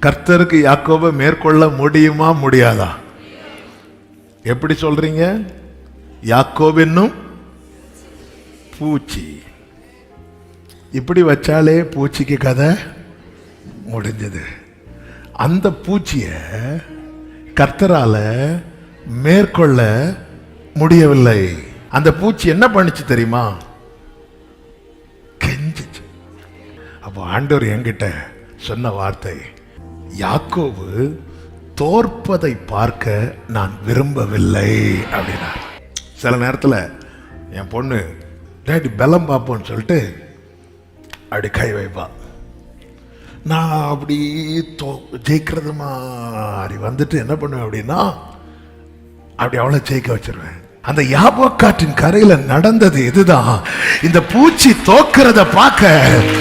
கர்த்தருக்கு யாக்கோபை மேற்கொள்ள முடியுமா முடியாதா? எப்படி சொல்றீங்க? யாக்கோப் என்னும் பூச்சி. இப்படி வச்சாலே பூச்சிக்கு கதை முடிஞ்சது. அந்த பூச்சியை கர்த்தரால மேற்கொள்ள முடியவில்லை. அந்த பூச்சி என்ன பண்ணுச்சு தெரியுமா? கெஞ்சிச்சு. அப்போ ஆண்டவர் என்கிட்ட சொன்ன வார்த்தை யாக்கோவு தோற்பதை பார்க்க நான் விரும்பவில்லை அப்படின்னார். சில நேரத்தில் என் பொண்ணு டேடி பலம் பார்ப்போன்னு சொல்லிட்டு அப்படி கை வைப்பா. நான் அப்படி தோ ஜெயிக்கிறது மாதிரி வந்துட்டு என்ன பண்ணுவேன் அப்படின்னா அப்படி அவளை ஜெயிக்க வச்சிருவேன். அந்த யாபோக்காற்றின் கரையில நடந்தது இதுதான். இந்த பூச்சி தோக்கிறத பார்க்க